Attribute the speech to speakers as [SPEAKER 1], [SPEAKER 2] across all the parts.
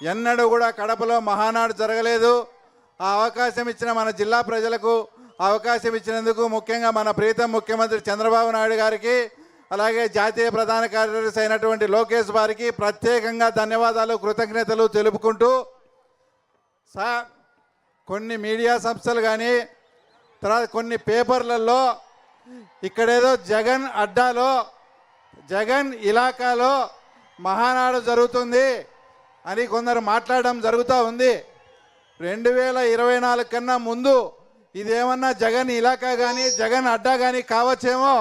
[SPEAKER 1] ఎన్నడూ కూడా కడపలో మహానాడు జరగలేదు. ఆ అవకాశం ఇచ్చిన మన జిల్లా ప్రజలకు అవకాశం ఇచ్చినందుకు ముఖ్యంగా మన ప్రీతం ముఖ్యమంత్రి చంద్రబాబు నాయుడు గారికి అలాగే జాతీయ ప్రధాన కార్యదర్శి అయినటువంటి లోకేష్ వారికి ప్రత్యేకంగా ధన్యవాదాలు కృతజ్ఞతలు తెలుపుకుంటూ సార్ కొన్ని మీడియా సంస్థలు కానీ తర్వాత కొన్ని పేపర్లలో ఇక్కడేదో జగన్ అడ్డాలో జగన్ ఇలాకాలో మహానాడు జరుగుతుంది. అని కొందరు మాట్లాడడం జరుగుతూ ఉంది. రెండు వేల ఇరవై నాలుగు కన్నా ముందు ఇదేమన్నా జగన్ ఇలాకా కానీ జగన్ అడ్డా కానీ కావచ్చేమో.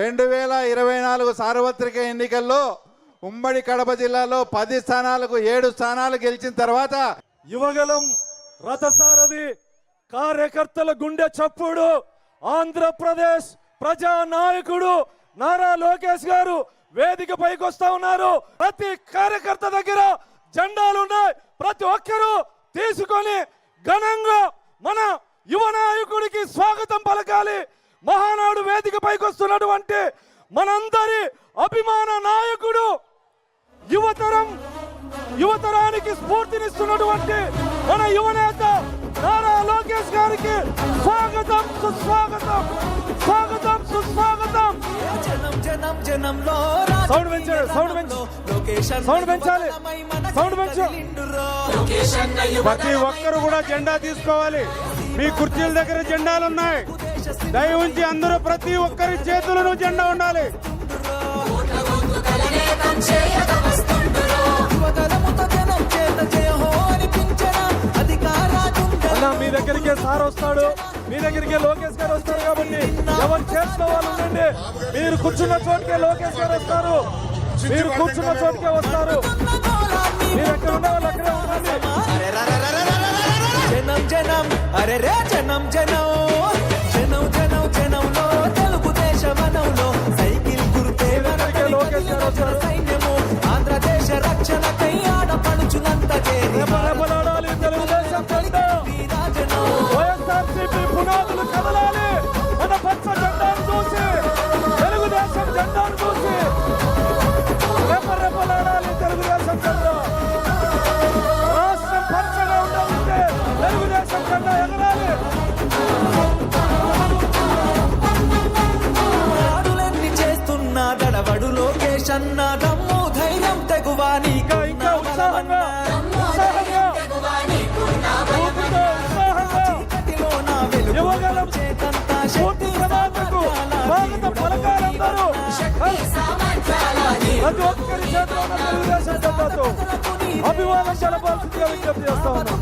[SPEAKER 1] రెండు వేల ఇరవై నాలుగు సార్వత్రిక ఎన్నికల్లో ఉమ్మడి కడప జిల్లాలో పది స్థానాలకు ఏడు స్థానాలు గెలిచిన తర్వాత
[SPEAKER 2] యువగలం రథసారథి కార్యకర్తల గుండె చప్పుడు. ఆంధ్రప్రదేశ్ ప్రజా నాయకుడు నారా లోకేష్ గారు వేదిక పైకి వస్తా ఉన్నారు. ప్రతి కార్యకర్త దగ్గర జెండాలు ఉన్నాయి ప్రతి ఒక్కరూ చేసుకొని ఘనంగా మన యువ నాయకుడికి స్వాగతం పలకాలి. మహానాడు వేదిక పైకి వస్తున్నటువంటి మనందరి అభిమాన నాయకుడు యువతరం యువతరానికి స్ఫూర్తినిస్తున్నటువంటి మన యువనేత నారా లోకేష్ గారికి స్వాగతం స్వాగతం సుస్వాగతం.
[SPEAKER 3] జనం జనం జనంలో
[SPEAKER 2] సౌండ్ పెంచాడు, సౌండ్ పెంచు. సౌండ్ పెంచాలి. సౌండ్ పెంచు.
[SPEAKER 4] ప్రతి ఒక్కరు కూడా జెండా తీసుకోవాలి. మీ కుర్చీల దగ్గర జెండాలు ఉన్నాయి దయ ఉంచి అందరూ ప్రతి ఒక్కరి చేతులను జెండా ఉండాలి.
[SPEAKER 2] మీ దగ్గరికే సార్ వస్తాడు. మీ దగ్గరికే లోకేష్ గారు వస్తారు కాబట్టి ఎవరు చేసిన వాళ్ళు ఉండండి. మీరు కూర్చున్న చోటుకే లోకేష్ గారు వస్తారు. మీరు కూర్చున్న చోటుకే వస్తారు. మీరు ఎక్కడ ఉండే వాళ్ళు అక్కడే ఉండండి.
[SPEAKER 3] జనం జనం అరే రే జనం జనం. జనం జనం జనంలో తెలుగుదేశ వనంలో సైకిల్ గుర్తే
[SPEAKER 2] లోకేష్ గారు వస్తారు.
[SPEAKER 3] చన్న దమ్ము ధైర్యం తెగువాని చేతంతా శక్తి
[SPEAKER 2] స్వాగతం పలకాలందరూ. ప్రతి ఒక్కరి చేతిలో ఉన్న తెలుగుదేశం సభతో అభిమానం తెలపాల్సిందిగా విజ్ఞప్తి చేస్తా ఉన్నాం.